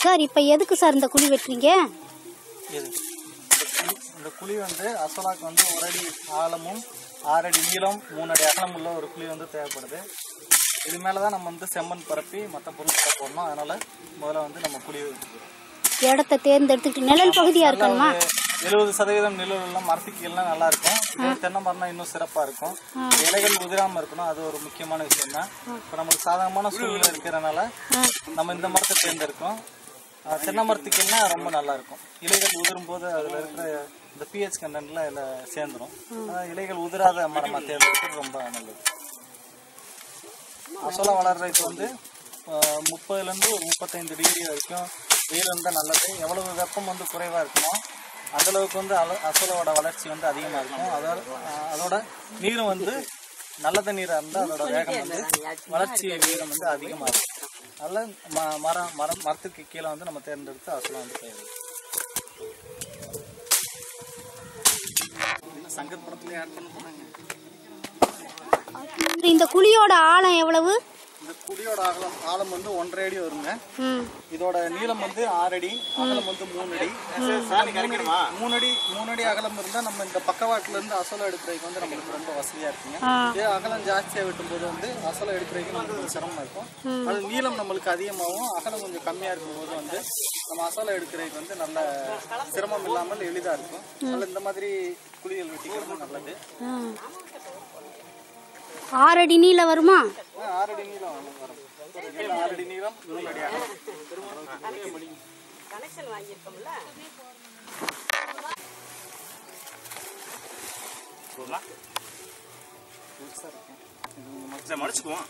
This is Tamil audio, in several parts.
சார் இப்போ எதுக்கு சார் இந்த குழி வெட்டுறீங்க இந்த குழி- வந்து அசோலாக்கு வந்து ஒரு அடி ஆழமும் ஆறு அடி நீளம் மூணு அடி அகலம் உள்ள ஒரு குழி வந்து தேவைப்படுது. இது மேலே தான் நம்ம வந்து செம்மண் பரப்பி மற்ற பொருட்களை போடணும். அதனால முதல்ல வந்து நம்ம குழி இடத்த தேர்ந்தெடுத்துக்கிட்டு நிழல் பகுதியாக இருக்கணுமா? எழுபது சதவீதம் நிழல் எல்லாம் மரத்துக்கு எல்லாம் நல்லா இருக்கும். தென்னை மரம்னா இன்னும் சிறப்பாக இருக்கும். இலைகள் உதிராமல் இருக்கணும். அது ஒரு முக்கியமான விஷயம் தான் இப்போ நமக்கு சாதகமான சூழ்நிலை இருக்கிறனால நம்ம இந்த மரத்தை தேர்ந்தெடுக்கோம் தென்னை மரத்துக்கு என்ன ரொம்ப நல்லா இருக்கும் இலைகள் உதிரும் போது அதில் இருக்கிற இந்த பிஹெச் கண்டென்ட்லாம் இதில் சேர்ந்துரும். இலைகள் உதிராத மரமாக தேர்ந்தெடுக்கிறது ரொம்ப நல்லது. அசோலா வளர்றதுக்கு வந்து முப்பதுலேருந்து ஒரு முப்பத்தைந்து டிகிரி வரைக்கும் வெயில் இருந்தால் நல்லது. எவ்வளவு வெப்பம் வந்து குறைவாக இருக்குமோ அந்த அளவுக்கு வந்து அல அசோலாவோட வளர்ச்சி வந்து அதிகமாக இருக்கும். அதோட அதோட நீரும் வந்து நல்ல தண்ணீராக இருந்தால் அதோட வேகம் வந்து வளர்ச்சி வீரம் வந்து அதிகமாக இருக்கும். அதனால ம மரம் மரம் மரத்துக்கு கீழே வந்து நம்ம தேர்ந்தெடுத்து அசோலா வந்து தேவை. சங்கர் படத்துலேயே ஆட் பண்ண? போனாங்க இந்த குழியோட ஆழம் எவ்வளவு? இந்த குழியோட அகலம் ஆழம் வந்து ஒன்றரை அடி வருங்க. ம். இதோட நீளம் வந்து ஆறு அடி அகலம் வந்து மூணு அடி. மூணு அடி- மூணு அடி அகலம் இருந்தா நம்ம இந்த பக்கவாட்டுல இருந்து அசோலா எடுக்கிறதுக்கு வந்து நம்மளுக்கு ரொம்ப வசதியா இருக்குங்க. இதே அகலம் ஜாஸ்தியா வெட்டும்போது வந்து அசோலா எடுக்கிறதுக்கு கொஞ்சம் சிரமமா இருக்கும். அது நீளம் நம்மளுக்கு அதிகமாகவும் அகலம் கொஞ்சம் கம்மியா இருக்கும்போது வந்து நம்ம அசோலா எடுக்கிறதுக்கு வந்து நல்ல சிரமம் இல்லாமல் எளிதா இருக்கும். அதனால இந்த மாதிரி குழிகள் வெட்டிக்கிறது நல்லது. ஆறு அடி நீளம் வருமா? நீளம் ஆறு மடிச்சுக்குவோம்.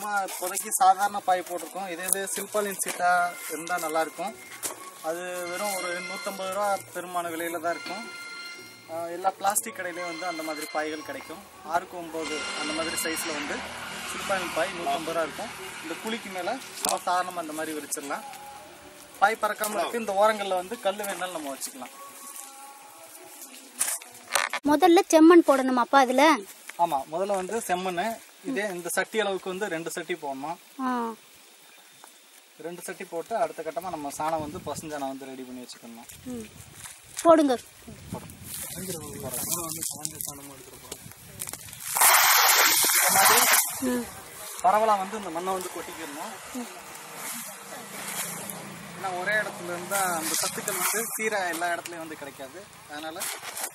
சும்மா இப்போதைக்கு சாதாரண பாய் போட்டிருக்கோம். இதே இது சில்பாலின் சீட்டா இருந்தால் நல்லா இருக்கும் அது வெறும் ஒரு நூற்றம்பது ரூபா பெருமான விலையில தான் இருக்கும். எல்லா பிளாஸ்டிக் கடையிலையும் வந்து அந்த மாதிரி பாய்கள் கிடைக்கும். ஆறுக்கு ஒம்பது அந்த மாதிரி சைஸில் வந்து சில்பாலின் பாய் நூற்றம்பது ரூபா இருக்கும். இந்த குழிக்கு மேலே நம்ம சாதாரணமாக அந்த மாதிரி விரிச்சிடலாம். பாய் பறக்காமல் இருக்கு. இந்த ஓரங்களில் வந்து கல் வேணாலும் நம்ம வச்சுக்கலாம். முதல்ல செம்மண் போடணுமாப்பா அதில்? ஆமாம் முதல்ல வந்து செம்மண் இதே இந்த சட்டி அளவுக்கு வந்து ரெண்டு சட்டி போடணும். ஆ. ரெண்டு சட்டி போட்டு அடுத்த கட்டமாக நம்ம சாணம் வந்து பசுஞ்சாணம் வந்து ரெடி பண்ணி வச்சுக்கணும். ம். போடுங்க. ம். பரவலாக வந்து இந்த மண்ணை வந்து கொட்டிக்கிடணும். ஏன்னா ஒரே இடத்துல இருந்தால் அந்த சத்துக்கள் வந்து சீராக எல்லா இடத்துலையும் வந்து கிடைக்காது. அதனால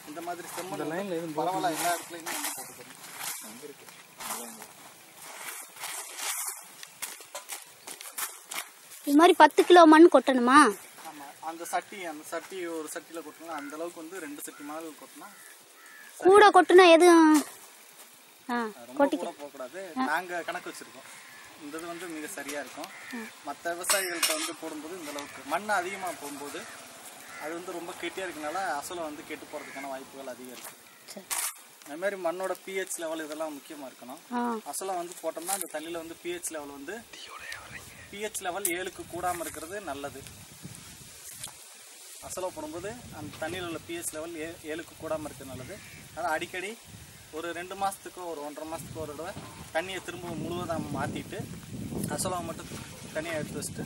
இந்த மாதிரி செம்மண் பரவலாக எல்லா இடத்துலையுமே வந்து போட்டுக்கணும். இருக்கு. இது மாதிரி பத்து கிலோ மண் கொட்டணுமா? ஆமா அந்த சட்டி அந்த சட்டி ஒரு சட்டியில் கொட்டணும் அந்த அளவுக்கு வந்து ரெண்டு சட்டி மாதிரி கொட்டணும் கூட கொட்டுனா எதுவும் போகக்கூடாது. நாங்க கணக்கு வச்சிருக்கோம். இந்த இது வந்து மிக சரியா இருக்கும். மற்ற விவசாயிகள்கிட்ட வந்து போடும்போது இந்த அளவுக்கு மண் அதிகமா போகும்போது அது வந்து ரொம்ப கெட்டியா இருக்கனால அசலை வந்து கெட்டு போறதுக்கான வாய்ப்புகள் அதிகம் இருக்கு. அந்த மாதிரி மண்ணோட பிஹெச் லெவல் இதெல்லாம் முக்கியமா இருக்கணும். ஆ. அசலை வந்து போட்டோம்னா அந்த தண்ணியில வந்து பிஹெச் லெவல் வந்து பிஹெச் லெவல் ஏழுக்கு கூடாம இருக்கிறது நல்லது. அசலை போடும்போது அந்த தண்ணியில் உள்ள பிஹெச் லெவல் ஏ ஏழுக்கு கூடாமல் இருக்கிறது நல்லது. அதான் அடிக்கடி ஒரு ரெண்டு மாதத்துக்கோ ஒரு ஒன்றரை மாதத்துக்கோ ஒரு தடவை தண்ணியை திரும்ப முழுவதாக மாற்றிட்டு அசலாவை மட்டும் தனியாக எடுத்து வச்சுட்டு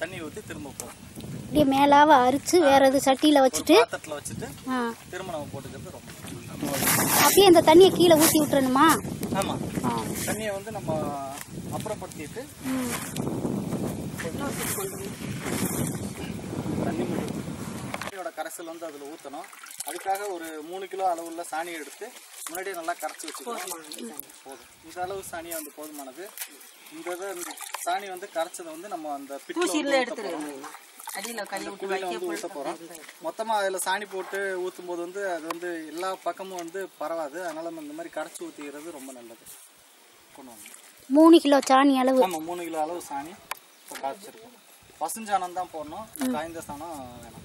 தண்ணியை ஊற்றி திரும்ப போகும் அப்படியே மேலாவ அரிச்சு வேற எது சட்டியில் வச்சுட்டு திரும்ப நம்ம போட்டுக்கிறது ரொம்ப அப்படியே இந்த தண்ணியை கீழே ஊற்றி விட்டுறணுமா? ஆமாம் தண்ணியை வந்து நம்ம அப்புறப்படுத்திட்டு ம். தண்ணி முட்டையோட கரைசல் வந்து அதில் ஊற்றணும் அதுக்காக ஒரு மூணு கிலோ அளவுள்ள சாணியை எடுத்து முன்னாடியே நல்லா கரைச்சி வச்சுக்கணும். போதும். இந்த அளவு சாணியை வந்து போதுமானது. இந்த சாணி வந்து கரைச்சதை வந்து நம்ம அந்த பிட்டில் எடுத்துருவோம் அடியில விட்டு குழியில வந்து ஊற்ற போகிறோம் மொத்தமாக அதில் சாணி போட்டு ஊற்றும் போது வந்து அது வந்து எல்லா பக்கமும் வந்து பரவாது. அதனால நம்ம இந்த மாதிரி கரைச்சி ஊற்றிக்கிறது ரொம்ப நல்லது. கொண்டு வாங்க. மூணு கிலோ சாணி அளவு. ஆமாம் மூணு கிலோ அளவு சாணி இப்போ காய்ச்சிருக்கோம். பசுஞ்சாணம் தான் போடணும். காய்ந்த சாணம் வேணாம்.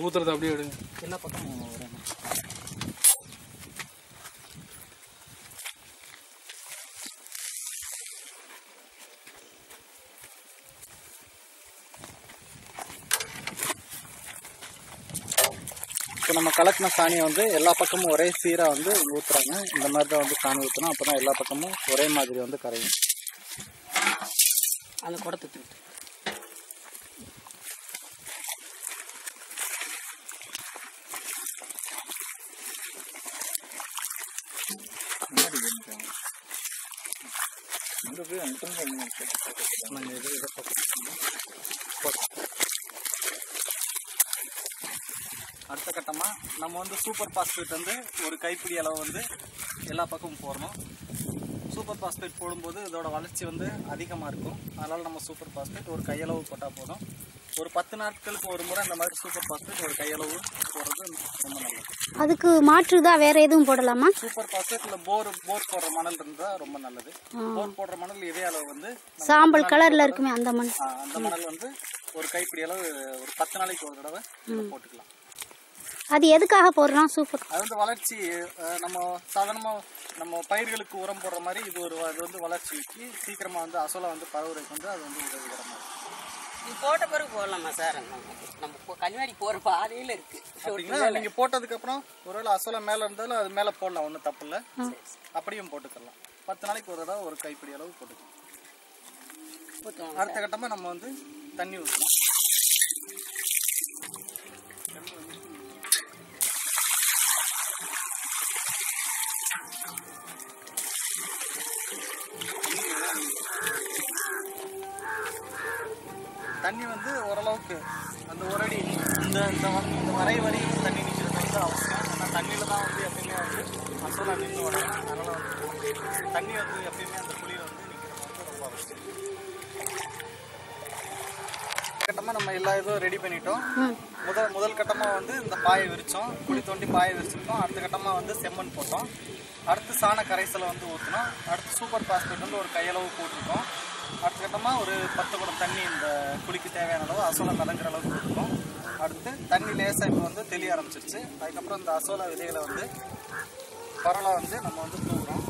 ஊத்துறது அப்படியே விடுங்க. எல்லா பக்கமும் இப்போ நம்ம கலக்கின சாணியை வந்து எல்லா பக்கமும் ஒரே சீராக வந்து ஊற்றுறாங்க இந்த மாதிரி தான் வந்து சாணி ஊற்றணும் அப்போ தான் எல்லா பக்கமும் ஒரே மாதிரி வந்து கரையும். அந்த குடத்தை அடுத்த கட்டமாக நம்ம வந்து சூப்பர் பாஸ்பேட் வந்து ஒரு கைப்பிடி அளவு வந்து எல்லா பக்கமும் போடணும். சூப்பர் பாஸ்பேட் போடும்போது இதோட வளர்ச்சி வந்து அதிகமாக இருக்கும். அதனால் நம்ம சூப்பர் பாஸ்பேட் ஒரு கையளவு போட்டால் போதும். ஒரு பத்து நாட்களுக்கு ஒரு முறை இந்த மாதிரி சூப்பர் பாஸ்பேட் ஒரு கையளவு போடுறது ரொம்ப நல்லது. அதுக்கு மாற்றுதா வேற எதுவும் போடலாமா? சூப்பர் பாஸ்பேட் இல்லை போர் போர் போடுற மணல் இருந்தால் ரொம்ப நல்லது. போர் போடுற மணல் இதே அளவு வந்து சாம்பல் கலர்ல இருக்குமே அந்த மண். ஆ, அந்த மணல் வந்து ஒரு கைப்பிடி அளவு ஒரு பத்து நாளைக்கு ஒரு தடவை போட்டுக்கலாம். அது எதுக்காக போடுறோம் சூப்பர் அது வந்து வளர்ச்சி நம்ம சாதாரணமாக நம்ம பயிர்களுக்கு உரம் போடுற மாதிரி இது ஒரு இது வந்து வளர்ச்சிக்கு சீக்கிரமாக வந்து அசோலா வந்து பரவுறதுக்கு வந்து அது வந்து உதவிகரமாக இருக்கும் இது போட்ட பிறகு போடலாமா சார்? நம்ம இப்போ கன்னிவாடி போகிற பாதையில் இருக்கு. அப்படிங்களா? நீங்கள் போட்டதுக்கப்புறம் ஒருவேளை அசோலா மேலே இருந்தாலும் அது மேலே போடலாம் ஒன்றும் தப்பு இல்லை. அப்படியும் போட்டுக்கலாம். பத்து நாளைக்கு ஒரு தடவை ஒரு கைப்பிடி அளவு போட்டுக்கலாம். அடுத்த கட்டமாக நம்ம வந்து தண்ணி ஊற்றணும் தண்ணி வந்து ஓரளவுக்கு அந்த ஒரு அடி இந்த இந்த இந்த வரை வரி தண்ணி நிற்கிறது வந்து அவசியம் ஏன்னா தண்ணியில் தான் வந்து எப்பயுமே வந்து மசோலா நின்று உடனே அதனால் வந்து தண்ணி வந்து எப்பயுமே அந்த குழியில் வந்து நிற்கிறது வந்து ரொம்ப அவசியம். கட்டமாக நம்ம எல்லா இதுவும் ரெடி பண்ணிட்டோம். முதல் முதல் கட்டமாக வந்து இந்த பாயை விரிச்சோம். குழி தோண்டி பாயை விரிச்சிருக்கோம். அடுத்த கட்டமாக வந்து செம்மண் போட்டோம். அடுத்து சாண கரைசலை வந்து ஊற்றினோம் அடுத்து சூப்பர் பாஸ்பேட் வந்து ஒரு கையளவு போட்டிருக்கோம். அடுத்த கட்டமாக ஒரு பத்து குடம் தண்ணி இந்த குழிக்கு தேவையான அளவு அசோலா மிதங்குற அளவுக்கு போட்டிருக்கோம் அடுத்து தண்ணி லேசாக இப்போ வந்து தெளிய ஆரம்பிச்சிருச்சு. அதுக்கப்புறம் இந்த அசோலா விதைகளை வந்து பரவலாக வந்து நம்ம வந்து தூக்குறோம்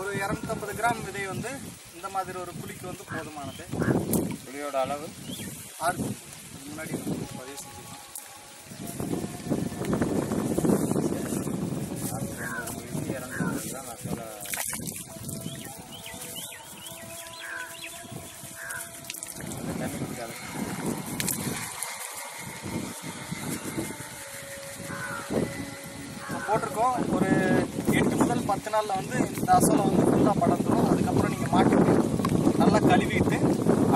ஒரு இரநூத்தம்பது கிராம் விதை வந்து இந்த மாதிரி ஒரு புளிக்கு வந்து போதுமானது. புளியோட அளவு? ஆறு முன்னாடி பதிவு செஞ்சுருக்கோம். போட்டிருக்கோம். ஒரு எட்டு முதல் பத்து நாளில் வந்து இந்த அசோலை வந்து ஃபுல்லாக படர்ந்துடும் அதுக்கப்புறம் நீங்கள் மாட்டுக்கு நல்லா கழுவிட்டு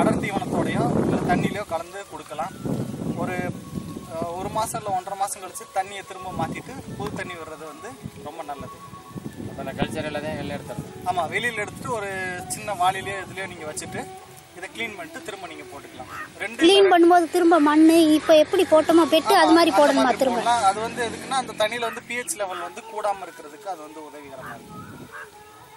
அடர் தீவனத்தோடையோ இல்லை தண்ணியிலையோ கலந்து கொடுக்கலாம். ஒரு ஒரு மாதம் இல்லை ஒன்றரை மாதம் கழித்து தண்ணியை திரும்ப மாற்றிட்டு புது தண்ணி விடுறது வந்து ரொம்ப நல்லது. அந்த கல்ச்சர் எல்லாத்தையும் வெளில எடுத்துடணும். ஆமாம் வெளியில் எடுத்துட்டு ஒரு சின்ன வாளிலையோ இதுலையோ நீங்கள் வச்சுட்டு இதை க்ளீன் பண்ணிட்டு திரும்ப நீங்கள் போட்டுக்கலாம். ரெண்டு க்ளீன் பண்ணும்போது திரும்ப மண் இப்போ எப்படி போட்டோமோ பெட்டு அது மாதிரி அந்த போடணுமா திரும்ப. அது வந்து எதுக்குன்னா அந்த தண்ணியில் வந்து பிஹெச் லெவல் வந்து கூடாமல் இருக்கிறதுக்கு அது வந்து உதவிகரமாக இருக்கும்.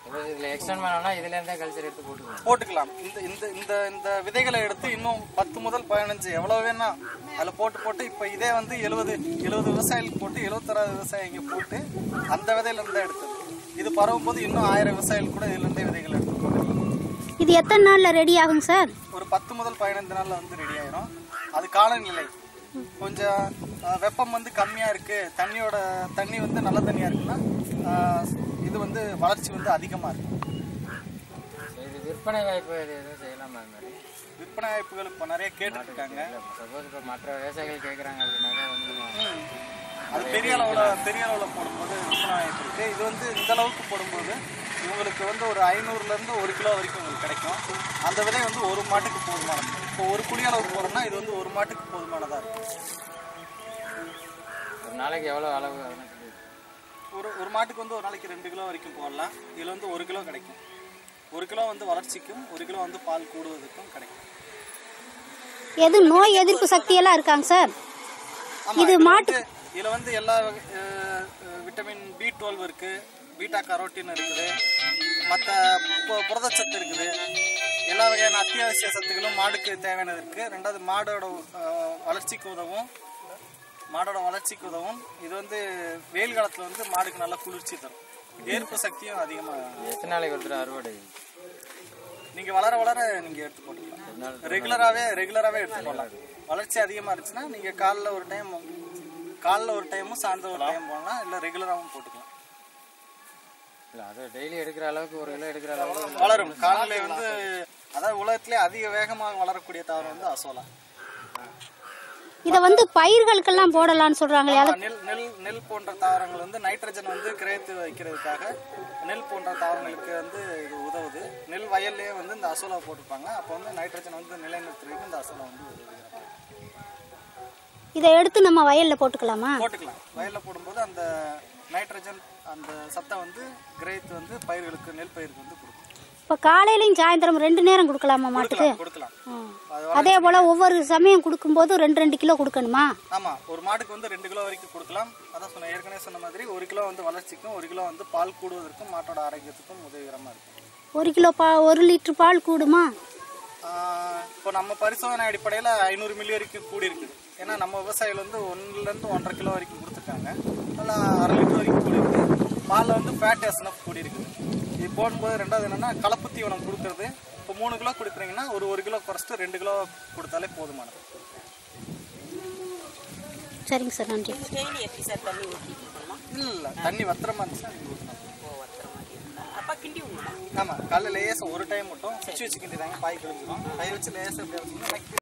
இப்போ இதில் எக்ஸ்டெண்ட் பண்ணோம்னா இதுலேருந்தே கல்ச்சர் எடுத்து போட்டுக்கணும் போட்டுக்கலாம். இந்த இந்த இந்த இந்த விதைகளை எடுத்து இன்னும் பத்து முதல் பதினஞ்சு எவ்வளோ வேணா அதில் போட்டு போட்டு இப்போ இதே வந்து எழுபது எழுபது விவசாயிகளுக்கு போட்டு எழுபத்தாறாவது விவசாயிங்க போட்டு அந்த விதையிலேருந்து தான் எடுத்தது. இது பரவும் போது இன்னும் ஆயிரம் விவசாயிகள் கூட இதுலேருந்தே விதைகள் எடுத்து போட்டுக்கலாம் இது எத்தனை நாளில் ரெடி ஆகும் சார்? ஒரு பத்து முதல் பதினைந்து நாளில் வந்து ரெடி ஆயிரும். அது காலநிலை. கொஞ்சம் வெப்பம் வந்து கம்மியாக இருக்குது தண்ணியோட தண்ணி வந்து நல்ல தண்ணியாக இருக்குன்னா இது வந்து வளர்ச்சி வந்து அதிகமாக இருக்கும். இது விற்பனை வாய்ப்பு இது எதுவும் செய்யலாமா அது மாதிரி? விற்பனை வாய்ப்புகள் இப்போ நிறைய கேட்டுட்ருக்காங்க. சப்போஸ் இப்போ மற்ற விவசாயிகள் கேட்குறாங்க அப்படின்னாக்கா வந்து அது பெரிய அளவில் பெரிய அளவில் போடும்போது விற்பனை இருக்குது இது வந்து இந்த அளவுக்கு போடும்போது இவங்களுக்கு வந்து ஒரு ஐநூறுலேருந்து ஒரு கிலோ வரைக்கும் உங்களுக்கு கிடைக்கும். அந்த விதை வந்து ஒரு மாட்டுக்கு போதுமானது இப்போ ஒரு குழி அளவு போடுறோம்னா இது வந்து ஒரு மாட்டுக்கு போதுமானதாக இருக்கும் ஒரு நாளைக்கு எவ்வளோ அளவு ஒரு ஒரு மாட்டுக்கு வந்து ஒரு நாளைக்கு ரெண்டு கிலோ வரைக்கும் போடலாம். இதில் வந்து ஒரு கிலோ கிடைக்கும். ஒரு கிலோ வந்து வளர்ச்சிக்கும் ஒரு கிலோ வந்து பால் கூடுவதற்கும் கிடைக்கும். எது நோய் எதிர்ப்பு சக்தியெல்லாம் இருக்காங்க சார்? இது மாட்டு- இதுல வந்து எல்லா விட்டமின் பி டுவெல் இருக்கு பீட்டா கரோட்டின் இருக்குது மற்ற புரதச்சத்து இருக்குது. எல்லா வகையான அத்தியாவசிய சத்துக்களும் மாடுக்கு தேவையானது இருக்கு. ரெண்டாவது மாடோட வளர்ச்சிக்கு உதவும் மாடோட வளர்ச்சிக்கு உதவும். இது வந்து வெயில் காலத்துல வந்து மாடுக்கு நல்ல குளிர்ச்சி தரும். ஏற்பு சக்தியும் அதிகமாக எத்தனை நாளைக்கு ஒருத்தர் அறுவடை? நீங்க வளர வளர நீங்க எடுத்து போட்டுக்கலாம். ரெகுலராகவே ரெகுலராகவே எடுத்து போடலாம். வளர்ச்சி அதிகமாக இருந்துச்சுன்னா நீங்கள் காலைல ஒரு டைம் காலைல ஒரு டைமும் சாயந்தரம் ஒரு டைம் போடலாம் இல்லை ரெகுலராகவும் போட்டுக்கலாம். இல்லை அது டெய்லி எடுக்கிற அளவுக்கு ஒரு கிலோ எடுக்கிற அளவுக்கு வளரும். காலையில வந்து அதாவது உலகத்திலே அதிக வேகமாக வளரக்கூடிய தாவரம் வந்து அசோலா. இதை வந்து பயிர்களுக்கெல்லாம் போடலாம்னு சொல்றாங்களே அது நெல் நெல் நெல் போன்ற தாவரங்கள் வந்து நைட்ரஜன் வந்து கிரேத்து வைக்கிறதுக்காக நெல் போன்ற தாவரங்களுக்கு வந்து இது உதவுது. நெல் வயல்லையே வந்து இந்த அசோலா போட்டிருப்பாங்க. அப்போ வந்து நைட்ரஜன் வந்து நிலைநிறுத்துறதுக்கு இந்த அசோலா வந்து உதவுகிறது இதை எடுத்து நம்ம வயல்ல போட்டுக்கலாமா? போட்டுக்கலாம். வயல்ல போடும்போது அந்த நைட்ரஜன் அந்த சத்தம் வந்து கிரேத் வந்து பயிர்களுக்கு நெல் பயிருக்கு வந்து கொடுக்கும். இப்போ காலையிலையும் சாயந்தரம் ரெண்டு நேரம் கொடுக்கலாமா மாட்டுக்கு? கொடுக்கலாம். அது போல ஒவ்வொரு சமயம் கொடுக்கும்போது ரெண்டு ரெண்டு கிலோ கொடுக்கணுமா? ஆமா ஒரு மாட்டுக்கு வந்து ரெண்டு கிலோ வரைக்கும் கொடுக்கலாம். அதான் சொன்ன ஏற்கனவே சொன்ன மாதிரி ஒரு கிலோ வந்து வளர்ச்சிக்கும் ஒரு கிலோ வந்து பால் கூடுவதற்கும் மாட்டோட ஆரோக்கியத்துக்கும் உதவிகரமா இருக்கும். ஒரு கிலோ பா ஒரு லிட்டர் பால் கூடுமா? இப்போ நம்ம பரிசோதனை அடிப்படையில் ஐநூறு மில்லி வரைக்கும் கூடி இருக்குது ஏன்னா நம்ம விவசாயிகள் வந்து ஒன்றுலேருந்து ஒன்றரை கிலோ வரைக்கும் கொடுத்துருக்காங்க. அதில் அரை லிட்டர் வரைக்கும் கூடி இருக்குது பாலில் வந்து ஃபேட் எஸ்என்எஃப் கூடி இருக்குது இது போடும்போது ரெண்டாவது என்னன்னா கலப்பு தீவனம் கொடுக்கறது. இப்போ மூணு கிலோ கொடுக்குறீங்கன்னா ஒரு ஒரு கிலோ குறைச்சிட்டு ரெண்டு கிலோ கொடுத்தாலே போதுமானது. சரிங்க சார் நன்றி. டெய்லி எப்படி சார் தண்ணி இல்லை இல்லை தண்ணி வத்துற மாதிரி இருந்தா அப்போ கிண்டி விடணும்? ஆமாம் காலையில் லேசாக ஒரு டைம் மட்டும் சுச்சி வச்சு கிண்டிதாங்க பாய் கழிஞ்சிடும் கை வச்சு லேசாக